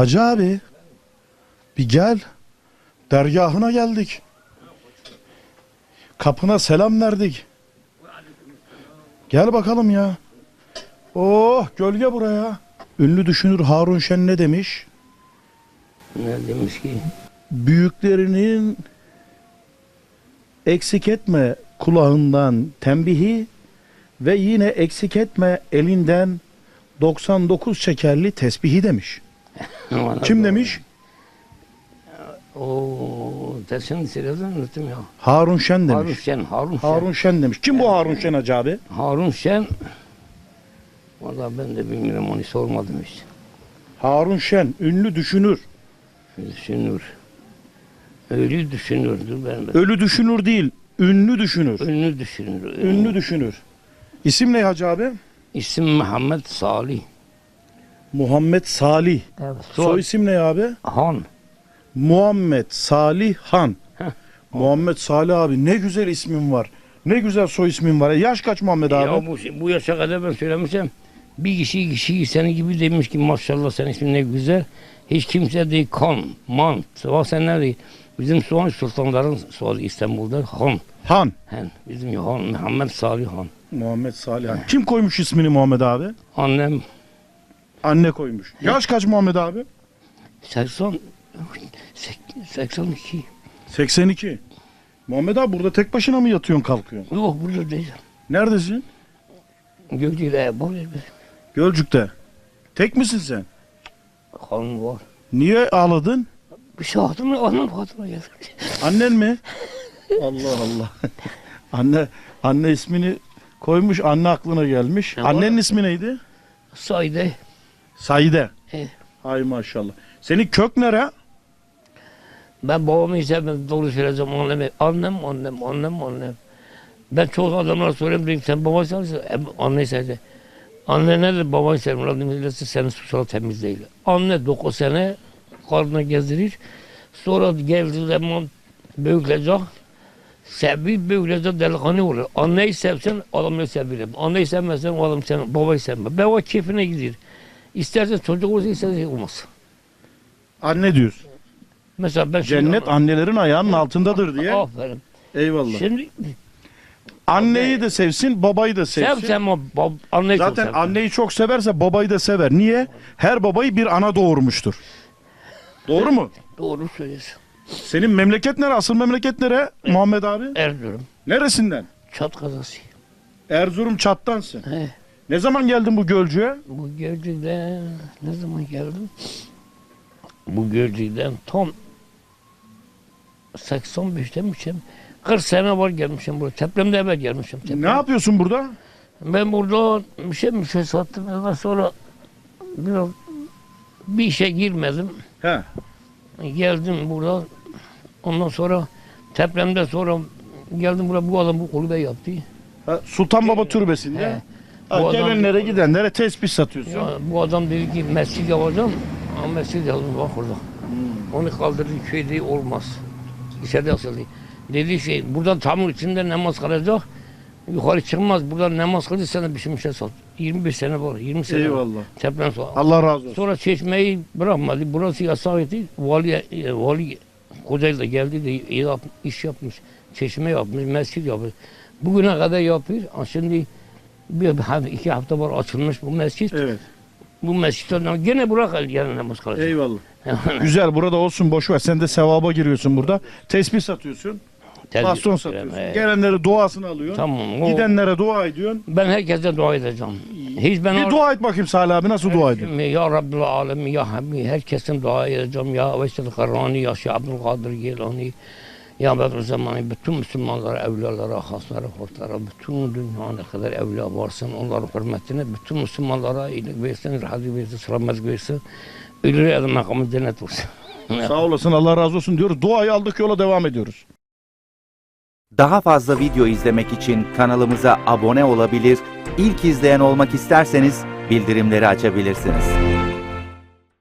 Hacı abi bir gel. Dergahına geldik. Kapına selam verdik. Gel bakalım ya. Oh gölge buraya. Ünlü düşünür Harun Şen ne demiş? Ne demiş ki? Büyüklerinin eksik etme kulağından tembihi ve yine eksik etme elinden 99 şekerli tesbihi demiş. Kim demiş? Oo, desin sırasını unuttum ya. Harun Şen Harun demiş. Şen, Harun Şen. Harun Şen demiş. Kim bu Harun Şen Hacı abi? Harun Şen. Valla ben de bilmiyorum onu sormadım işte. Harun Şen, ünlü düşünür. Düşünür. Öyle düşünürdü ben de. Ölü düşünür değil, ünlü düşünür. Ünlü düşünür. Ünlü düşünür. İsim ne Hacı abi? İsim Muhammed Salih. Muhammed Salih. Evet. Soy isim ne abi? Han. Muhammed Salih Han. Muhammed Salih abi ne güzel ismin var. Ne güzel soy ismin var. E, Yaş kaç Muhammed abi? Ya bu, bu yaşa kadar ben söylemişim. Bir kişi kişi senin gibi demiş ki maşallah senin ismin ne güzel. Hiç kimse değil kan, man. Sıva sen ne değil. Bizim soğan sultanların soyadı İstanbul'da Han. Han. Han. Bizim Han. Muhammed Salih Han. Muhammed Salih Han. Kim koymuş ismini Muhammed abi? Annem Anne koymuş. Yaş kaç Muhammed abi? 80 82. 82. Muhammed abi burada tek başına mı yatıyorsun kalkıyorsun? Yok burada değil. Neredesin? Bir Gölcük'te. Tek misin sen? han var. Niye ağladın? Bir şey hatırına annem geldi. Annen mi? Allah Allah. anne anne ismini koymuş, anne aklına gelmiş. Ya Annenin var. ismi neydi? Sayde. Saide. He. Hay maşallah. Senin kök nere? Ben babamı istemem doğru söyleyeceğim anneme. Annem, annem, annem, annem. Ben çok adamlara soruyorum dedim sen baba sensin. E, Anne sevdi. Anne nedir baba sevdim. Rabbim illesi senin suçlar temiz değil. Anne 9 sene karnına gezdirir. Sonra geldiği zaman büyüklecek. Sevgi büyüklecek delikanlı olur. Anneyi sevsen adamı severim. Anneyi sevmezsen adam sen babayı sevme. Baba keyfine gidiyor. İsterse çocuk olsa isterse olmaz. Anne diyorsun. Mesela ben şimdi- Cennet annelerin ayağının altındadır diye. Aferin. Eyvallah. Şimdi Anneyi de sevsin, babayı da sev sevsin. sen o bab, anneyi çok Zaten sev. anneyi çok severse babayı da sever. Niye? Her babayı bir ana doğurmuştur. Doğru mu? Doğru söylüyorsun. Senin memleket nere? Asıl memleket nere Muhammed abi? Erzurum. Neresinden? Çat kazası. Erzurum Çat'tansın. He. Ne zaman geldin bu Gölcük'e? Bu Gölcük'ten ne zaman geldim? Bu Gölcük'ten tam 85'te mi şey? 40 sene var gelmişim buraya. Depremde evvel gelmişim. Deprem. Ne yapıyorsun burada? Ben burada bir şey bir şey sattım. Ondan sonra biraz bir işe girmedim. He. Geldim burada. Ondan sonra depremde sonra geldim buraya bu adam bu kulübe yaptı. Ha, Sultan Baba Türbesi'nde. He. Ha, Bu adam- gelenlere gidenlere tespih satıyorsun. Ya, bu adam dedi ki mescid yapacağım. Ama mescid yapalım bak orada. Onu kaldırdı köyde olmaz. İçeride asıldı. Dedi şey buradan tam içinde namaz kılacak. Yukarı çıkmaz. Buradan namaz kıldı sana bir şey, bir şey sat. 25 sene var. 20 sene var. Eyvallah. Deprem sonra. Allah razı olsun. Sonra çeşmeyi bırakmadı. Burası yasaktı. Vali, e, vali Kocaeli de geldi de iş yapmış. Çeşme yapmış, mescid yapmış. Bugüne kadar yapıyor. Şimdi bir, bir- iki hafta var açılmış bu mescid. Evet. Bu mescitten gene bırak gene namaz kılacak. Eyvallah. Güzel burada olsun boş ver. Sen de sevaba giriyorsun burada. Tespih satıyorsun. Terbiyesiz Baston satıyorsun. Gelenlere duasını alıyorsun. Tamam. O, Gidenlere dua ediyorsun. ben herkese dua edeceğim. Hiç ben Bir dua et bakayım Salih abi nasıl dua ediyorsun? Ya Rabbil Alemin ya Habbi herkesin dua edeceğim ya Veysel Karani ya Şeyh Abdülkadir Gilani ya Bediüzzaman'ı bütün Müslümanlara, evliyalara, haslara, hortlara, bütün dünya ne kadar evliya varsın onların hürmetine bütün Müslümanlara iyilik versin, rahat versin, selamet versin. Ölüre adı makamı cennet olsun. Sağ olasın Allah razı olsun diyoruz. Duayı aldık yola devam ediyoruz. Daha fazla video izlemek için kanalımıza abone olabilir, ilk izleyen olmak isterseniz bildirimleri açabilirsiniz.